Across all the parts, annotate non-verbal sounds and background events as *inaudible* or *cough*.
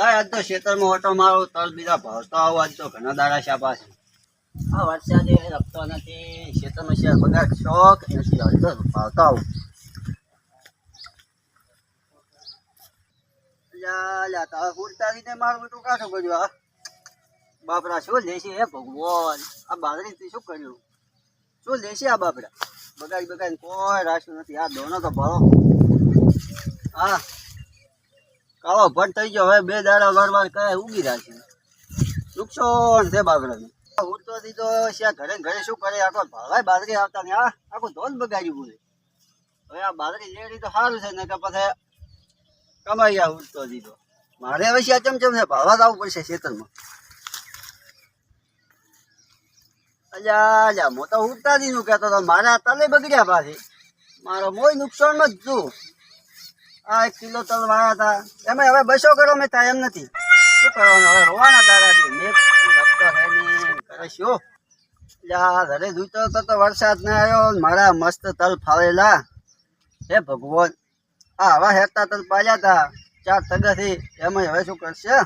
લાય આજ તો ખેતરમાં ઓટો મારો તલ બીજા ભાવતા આવું, આજ તો ઘણા દાડા છે પાસે. આ વરસાદે રખતો નથી. ખેતરનો શેર બગાડ શોખ નથી આજ ભાવતો આવું. તારા બધું બાપરા શું લેશે હે ભગવાન? આ બાજરી શું કર્યું? શું લેશે આ બાપરા બગાડી બગાડી કોઈ રાખ્યું નથી. આ દોનો તો ભરો. હા. કાળો ભટ થઈ ગયો, હવે બે દાડા વાર વાર કયા ઉગી રાખ્યું નુકસાન છે બાપડાને ઉડતો દીધો છે ઘરે ઘરે શું કરે? આખો ભાવાય બાજરી આવતા ને, આ આખું ધોન બગાડ્યું બોલે. હવે આ બાજરી લેડી તો સારું છે ને કે પછી કમાઈ આ ઉડતો દીધો મારે હવે છે ચમચમ છે? ભાવા જ આવવું પડશે ખેતરમાં. અલ્યા અલ્યા મોટા તો ઉડતા દીધું કહેતો તો મારા તલે બગડ્યા પાછી. મારો મોય નુકસાનમાં જ છું. આ એક કિલો તલ વાળા હતા. એમાં હવે બસો કરો, મેં થાય એમ નથી. શું કરવાનું? હવે રોવાના દાદાજી મેં લખતો હે ને, કરે શું ઘરે જોઈતો હતો તો વરસાદ ના આવ્યો. મારા મસ્ત તલ ફાવેલા હે ભગવાન. આ હવા હેરતા તલ પાડ્યા હતા ચાર તગાથી એમાં હવે શું કરશે?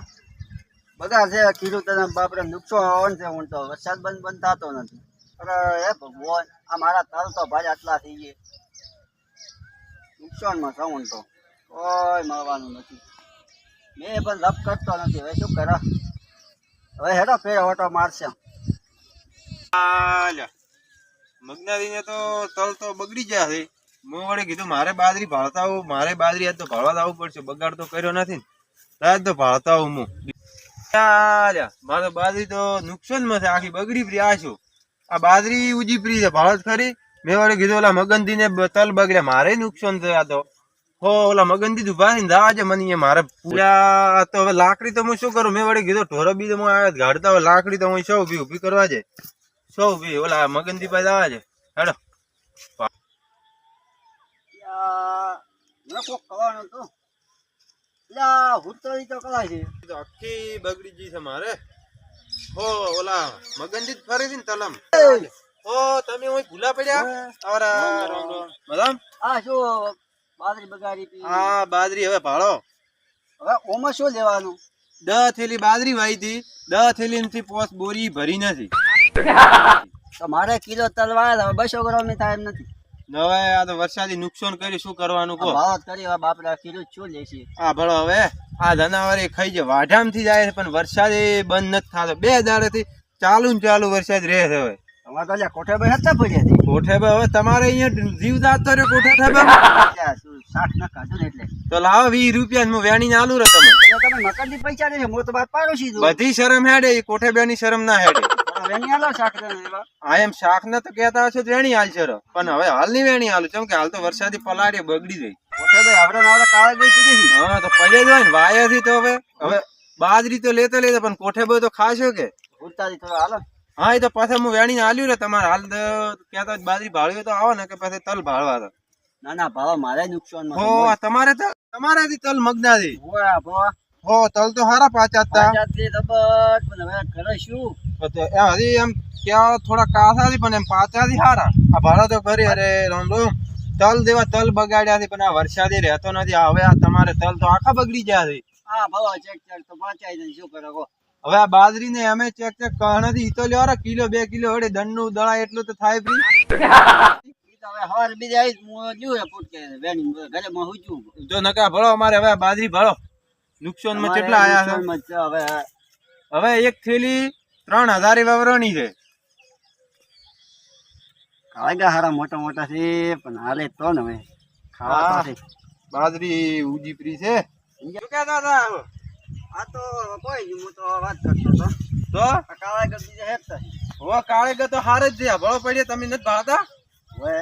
બગાડ છે. કીધું તને, બાપરે નુકસાન આવવાનું છે. હું તો વરસાદ બંધ બંધ થતો નથી. અરે, હે ભગવાન, આ મારા તલ તો ભાઈ આટલા થઈ ગયા. નુકસાનમાં છું હું તો. કોઈ મળવાનું નથી. મેં પણ લપ કરતો નથી. હવે શું કરો? હવે હેડો, ફેર ઓટો મારશે. મગનારીને તો તલ તો બગડી છે. મેં વડે કીધું, મારે બાજરી ભાળતા આવું મારે બાજરી આજ તો ભાળવા આવવું પડશે. બગાડ તો કર્યો નથી આજ તો ભાળતા આવું હું મારે બાજરી તો નુકસાનમાં છે. આખી બગડી પડી આ શું? આ બાજરી ઉજી પડી છે. ભાળત ખરી. મેં વડે કીધું, ઓલા મગનથી ને તલ બગડ્યા. મારે નુકસાન થયા તો. હો ઓલા મગનદી દીધું ભાઈ જવા મને મારે પૂરા તો હવે લાકડી તો હું શું કરું? મેં વળી કીધું ઢોરો બી હું આવ્યા ગાડતા હવે લાકડી તો હું સૌ ઊભી ઊભી કરવા જાય સૌ ભી ઓલા મગનદી ભાઈ આવે છે. હેડો. છે. આખી બગડી ગઈ છે મારે. હો ઓલા મગનજીત ફરી છે ને તલમ. હો તમે ઓય ભૂલા પડ્યા? રામ. આ શું બાજરી બગાડી પી હા બાજરી. હવે ભાળો. હવે ઓમાં શું લેવાનું? દહ થેલી બાજરી વાઈ હતી. દહ થેલી થી પોસ બોરી ભરી નથી. તો મારે કિલો તલ વાળા હવે બસો ગ્રામની થાય એમ નથી. હવે આ તો વરસાદી નુકસાન કર્યું શું કરવાનું કહો? ભાવ કરી હવે બાપડા કિલો શું લેશે. ભળો હવે. આ જનાવરે ખાઈ જાય વાઢામથી જાય છે પણ વરસાદ બંધ નથી થતો. બે દાડેથી ચાલુ ને ચાલુ વરસાદ રહે છે હવે. તમારે તો કોઠે ભાઈ હતા પડ્યા કોઠે ભાઈ હવે તમારે અહીંયા જીવ કોઠે ના ને એટલે. તો લાવો વીસ રૂપિયા હું વેણી આલુ રે તમે તમે પૈસા હું તો પાડોશી છું. બધી શરમ હેડે કોઠે કોઠે બેની શરમ ના હેડે. વેણી આલો શાક ને એમ શાક ને તો કહેતા હશે વેણી હાલ છે પણ હવે હાલની વેણી હાલું કેમ કે હાલ તો વરસાદી પલાડે બગડી ગઈ. કોઠે ભાઈ આવડે ને આવડે કાળા ગઈ હા તો પડે જ હોય ને વાયાથી તો હવે. હવે બાજરી તો લેતો લેતા પણ કોઠે ભાઈ તો ખાશો કે? ઉડતાથી થોડો હાલો. હા એ તો પાછા હું વેણી આલ્યું રે તમારે. હાલ તો બાજરી ભાળવી તો આવો ને કે પાછા તલ ભાળવા તો. ના ના ભાવ મારે નુકસાન હો તમારે તો તમારાથી તલ મગના થી હો તલ તો હારા પાછા હતા કરે શું? હજી એમ ક્યાં થોડા કાસા થી પણ એમ પાછા થી હારા. આ ભાડા તો કરી અરે રામ રામ. તલ દેવા તલ બગાડ્યા છે પણ આ વરસાદી રહેતો નથી. હવે આ તમારે તલ તો આખા બગડી ગયા છે. હા ભાવ ચેક ચેક તો જાય શું કરો હવે આ બાજરી ને અમે ચેક ચેક કણથી ઈ તો લ્યો રે કિલો બે કિલો હડે દંડનું દળા એટલું તો થાય પ્રી હવે હવાર બીજે આવી હું જોયું હે ફૂટકે વેણી ઘરે માં હુજ્યું જો નકા ભળો અમારે હવે બાજરી ભળો. નુકસાનમાં કેટલા આયા છે? હવે હવે એક થેલી ત્રણ હજાર વાવરણી છે. હારા મોટા મોટા છે પણ હાલે તો ને હવે. ખાવા. બાજરી ઉજી પ્રી છે. શું કહેતા હતા? આ તો કોઈ હું તો વાત કરતો હતો. તો? આ કાળાગર બીજે હેઠતા હો કાળે ગયો તો હારે જ છે. ભળો પડ્યો તમે નથી ભાળતા? હવે?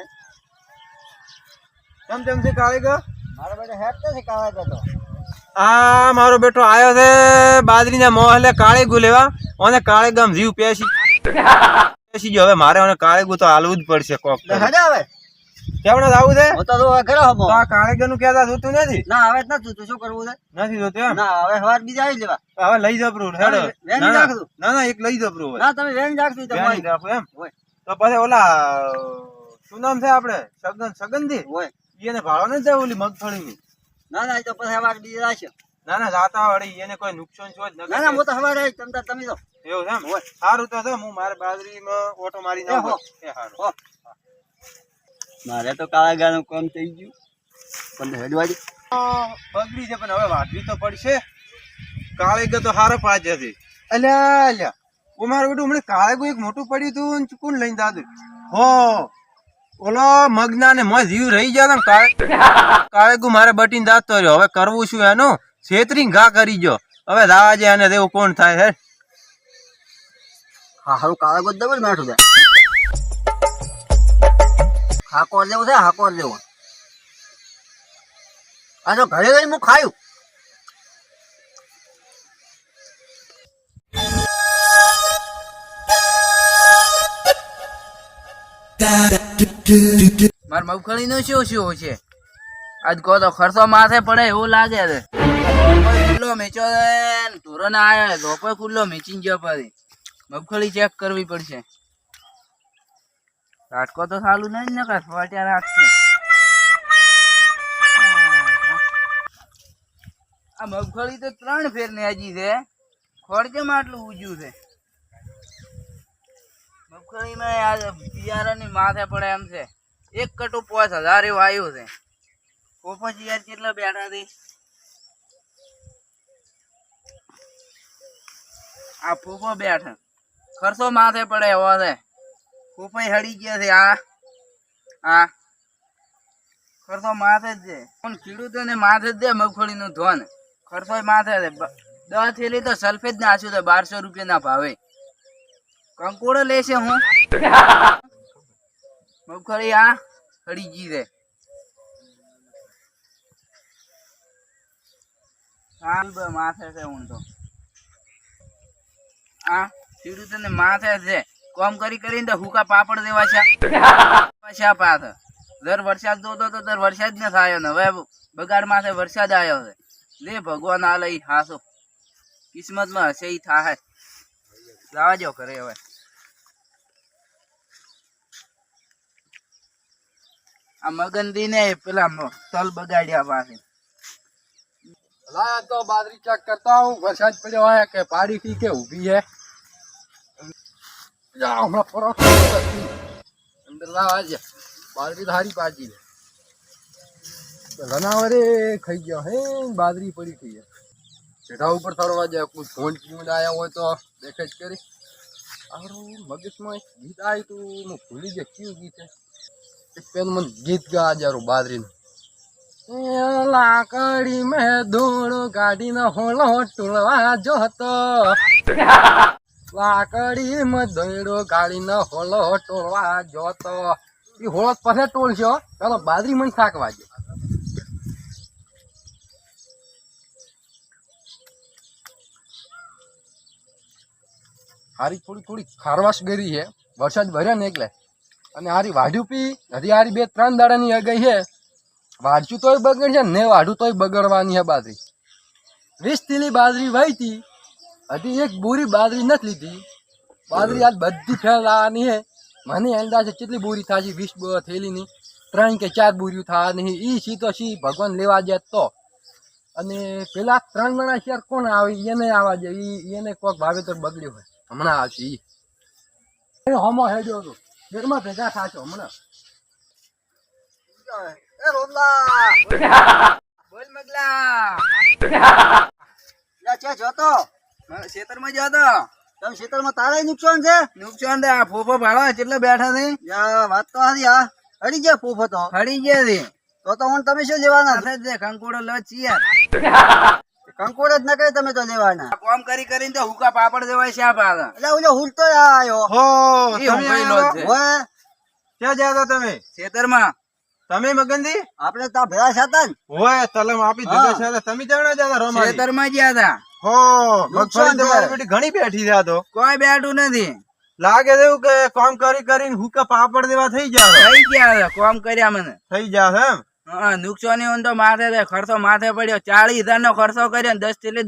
કેમ તેમ છે કાળે ગયો મારા બેટા હેઠતા છે કાળાગર તો. આ મારો બેટો આવ્યો છે બાજરીના મોહલે કાળે ગુ લેવા. અને કાળે ગામ જીવ પેસી *laughs* પેસી ગયો. હવે મારે અને કાળે ગુ તો આલવું જ પડશે કોક હવે. કેવડો આવું છે? તો તો હવે હમો. તો કાળે નું કહેતા જોતું નથી? ના હવે નથી તું શું કરવું છે? નથી જોતું એમ? ના હવે હવાર બીજા આવી લેવા. હવે લઈ જપરું હેડો. વેન વેણી ના, ના. ના, ના, એક લઈ જપરું ના તમે વેન રાખજો તો વેન રાખો એમ? તો પછી ઓલા શું નામ છે આપણે? સગન સગનથી? હોય. એને ભાળો નથી જાય ઓલી મગફળીની? ના ના તો પછી હવાર બીજા આવશે ના ના જાતા વળી એને કોઈ નુકસાન છો જ ના ના હું તો હવાર આવી તમતા તમે તો. એવું છે એમ? સારું તો હું મારે બાજરીમાં ઓટો મારી નાખો એ સારું. મારે તો કાળા ગાનું કામ થઈ ગયું. પણ હેડવાડી બગડી છે પણ હવે વાટવી તો પડશે. કાળે ગયો તો હારો પાજ છે અલ્યા અલ્યા. ઓ મારું બેટું હમણાં કાળે એક મોટું પડ્યું હતું ને ચૂકું લઈને દાદું. હો. ઓલો મગના ને મોય જીવ રહી ગયા ને કાળે કાળે ગુ મારે બટીને દાતો રહ્યો. હવે કરવું શું એનું? છેતરી ઘા કરી ગયો. હવે દાવા જે અને દેવું કોણ થાય હે હા હારું કાળા ગોદ દબર બેઠું છે હાકોર લેવું છે, હાકોર લેવું આ ઘરે હું ખાયું. માર મગફળી નું શું શું છે? આજ કહો તો ખર્ચો માથે પડે એવું લાગે છે. ખુલ્લો મેચો ધોરણ આવ્યો ધોપો ખુલ્લો મેચી ગયો પછી. મગફળી ચેક કરવી પડશે. ઝાટકો તો સાલું નહીં ને કાં ફવાટ્યા રાખશે આ મગફળી તો ત્રણ ફેર નેજી છે. ખોરજમાં આટલું ઊંચું છે. મગફળીમાં આ બિયારણની માથે પડે એમ છે. એક કટુ પાંચ હજાર એવું આવ્યું છે. પોપચ યાર કેટલા બેઠા હતી આ પોપો બેઠા. ખર્ચો માથે પડે એવો છે. ફૂફાઈ હળી ગયા છે, આ. આ. ખર્ચો માથે જ છે. પણ ખેડૂતોને માથે જ દે, મગફળીનું ધોન. ખર્ચો માથે છે. દસ થેલી તો સલ્ફેજ નાખ્યું છે બારસો રૂપિયાના ભાવે. કંકોડો લેશે હું. મગફળી આ હળી ગઈ છે. માથે છે હું તો આ ખેડૂતોને માથે છે. કોમ કરી કરીને તો હુકા પાપડ દેવા છે. પાછા દર વરસાદ જોતો તો દર વરસાદ ન થાય ને. હવે બગાડ માથે વરસાદ આવ્યો છે. લે ભગવાન આ લઈ હાસો. કિસ્મતમાં હશે ઈ થાય. લાવાજો કરે હવે. આ મગનદી ને પેલા તલ બગાડ્યા પાસે. લા તો બાદરી ચેક કરતા હું વરસાદ પડ્યો હોય કે પાડી થી કે ઊભી હે? જા હમણાં પરોઠો અંદર લાવ આજે બાજરી ધારી પાજી છે. રનાવરે ખાઈ ગયો, હે બાદરી પડી થઈ ગયા ચઢા ઉપર ચડવા જાય કોઈ ફોન પીવું આવ્યા હોય તો દેખે જ કરી આરું મગજમાં એક ગીત આવ્યું તું, હું ભૂલી ગયો, કયું ગીત છે? એક પેલું મને ગીત ગા જારું બાદરીનું લાકડી મેં ધૂળ ગાડીનો હોળો ટૂળવા જોતો લાકડી માં દોયડો ગાડીનો હોલો ટોળવા જોતો. એ હોળો પાસે ટોળશો ચાલો બાજરી મને થાકવા જો હારી થોડી થોડી ખારવાશ ગરી છે. વરસાદ ભર્યા ને એટલે. અને હારી વાઢ્યું પી. હજી હારી બે ત્રણ દાડાની અગઈ છે. વાઢશું તોય બગડશે ને વાઢું તોય બગડવાની છે બાજરી. વીસ થેલી બાજરી વાઈ હતી હજી એક બોરી બાજરી નથી લીધી. બાજરી આજ બધી ફેલાવાની હે. મને અંદાજે કેટલી બોરી થાય છે વીસ બ- થેલીની. ત્રણ કે ચાર બોરીઓ થવાની એ સી તો સી ભગવાન લેવા જાય તો. અને પેલા ત્રણ જણા શેર કોણ આવે? એને આવવા જાય. એને કોક ભાવેતર બગડ્યું હોય. હમણાં આવશે એ હોમો હેડ્યો હતો. ઘરમાં ભેગા થાશો હમણાં. એ રોમલા! *laughs* બોલ મગલા! *laughs* જોતો. ખેતરમાં તો તમે ખેતરમાં તારે નુકસાન છે? નુકસાન છે આ ફોફો ભાડા કેટલા બેઠા છે. યા વાત તો હતી આ હડી ગયા ફોફો તો. હડી ગયા છે. તો તો હું તમે શું લેવાના? છે જ કંકોડો લો છીએ. કંકોડ જ ન કરે તમે તો લેવાના. કોમ કરી કરીને તો હુકા પાપડ દેવાય શા પાછા. એટલે ઓલો હુલતો આયો હો તમે લો છે. ક્યાં હતા તમે? ખેતરમાં. તમે મગનજી? આપણે ત્યાં ભેળા હતા ને હોય તલમ આપી. દીધો છે તમે જાણો જાતા રોમા ખેતરમાં ગયા હતા. હો મગફળી તો બેટી ઘણી બેઠી છે આ તો. કોઈ બેઠું નથી. લાગે છે કે કામ કરી કરીને હુકા પાપડ દેવા થઈ જાય થઈ ગયા કામ કર્યા મને. થઈ જાય એમ? હા નુકસાની તો માથે છે ખર્ચો માથે પડ્યો. ચાલીસ હજાર નો ખર્ચો કર્યો દસ થેલી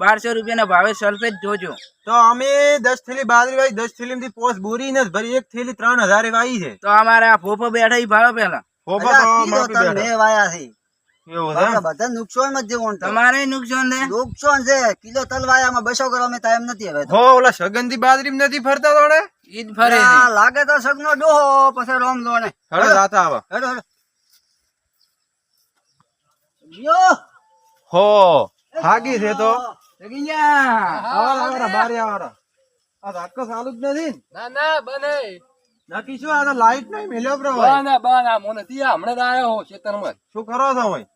બારસો રૂપિયા ના ભાવે સલ્ફેટ જોજો. તો અમે દસ થેલી બાજરી વાઈ દસ થેલી થી પોસ બોરી નથી ભરી એક થેલી ત્રણ હજાર વાઈ છે. તો અમારે આ ફોફો બેઠા ભાવ પેલા. ફોફો તો. મેં વાયા છે. બધા નુકસાન જ જેવું તમારે નુકસાન છે? નુકસાન છે. કિલો બસો ગ્રામ ટાઈમ નથી હવે. હો ઓલા સગંધી બાજરી નથી ફરતા તોડે ઈ ફરે લાગે તો સગનો ડોહો પછી રોમ લોને હેડો જાતા આવા. હેડો હેડો. યો! હો હાગી છે તો. બારે આ ધાક્કો ચાલુ જ નથી ના. ના બને. નક્કી શું આ તો લાઈટ નહીં મેલ્યો બ્રો બના બના મને ત્યાં હમણાં આવ્યો હું ખેતરમાં. શું કરો છો ભાઈ?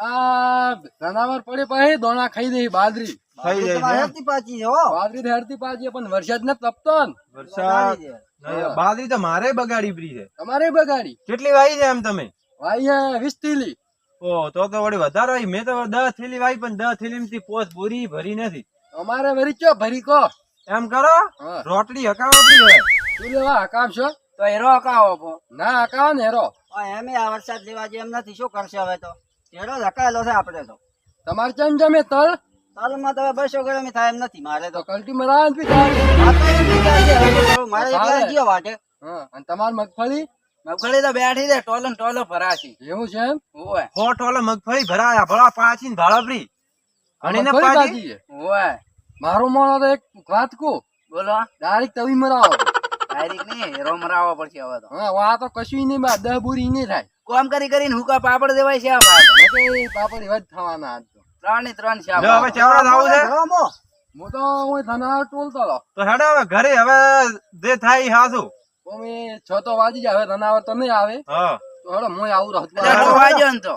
આ જનાવર પડે પાસે દોણા ખાઈ દે બાદરી ખાઈ જાય છે પાછી છે હો. બાજરી તો પાછી પણ વરસાદ ને તપતો વરસાદ બાદરી તો મારે બગાડી પડી છે. તમારે બગાડી? કેટલી વાઈ છે એમ તમે? વાઈ છે વીસ થેલી. ઓ તો કે વળી વધારે વાઈ. મેં તો દસ થેલી વાઈ પણ દસ થેલી માંથી પોસ પૂરી ભરી નથી. અમારે ભરી ચો ભરી કો. એમ કરો? રોટલી રોટડી હકાવતી હોય તું લેવા હકાવશો? તો હેરો હકાવો ના હકાવો ને હેરો. એમ એમે આ વરસાદ લેવા જેમ નથી. શું કરશે હવે તો? ચેડો ધકાયેલો છે આપણે તો. તમારે ચમ જમે તલ? તાલમાં તો બસો ગ્રામ થાય એમ નથી મારે તો. કલ્ટી કલટી મરાવે ને પી જાય. મારે એકલા ગયો વાટે. હા અને તમારી મગફળી? મગફળી તો બેઠી છે ટોલો ટોલો ભરાશી. એવું છે એમ? ઓય હો ટોલો મગફળી ભરાયા. ભળા પાછી ભાડા અને ને પાછી? ઓય મારું મોણો તો એક વાત કહું. બોલો. ડાયરેક્ટ તવી મરાવો. ડાયરેક્ટ નહીં હેરો મરાવો પડશે હવે તો. હા આ તો કશું નહીં બા દહ બુરી નહીં થાય. કોમ કરી કરીને હુકા પાપડ દેવાય છે આ ભાઈ મેં પાપડ એવા જ થવાના આજ ત્રણ ને ત્રણ છે હવે ચેવડા ચાવડા છે. હું તો હું ધનાર ટોલતો હતો. તો હેડો હવે ઘરે હવે જે થાય હાસુ ઓમે છ તો વાજી જાય હવે ધનાવર તો નહીં આવે. હા. તો હેડો હું આવું રહું તો વાજો ને તો.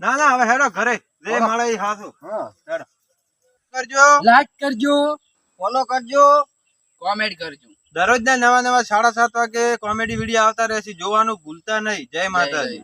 ના ના હવે હેડો ઘરે. જે. મળે હાસુ હા. હેડો. કરજો. લાઈક કરજો. ફોલો કરજો. કોમેન્ટ કરજો. દરરોજ ના નવા નવા સાડા સાત વાગે કોમેડી વીડિયો આવતા રહેશે જોવાનું ભૂલતા નહીં. જય માતાજી.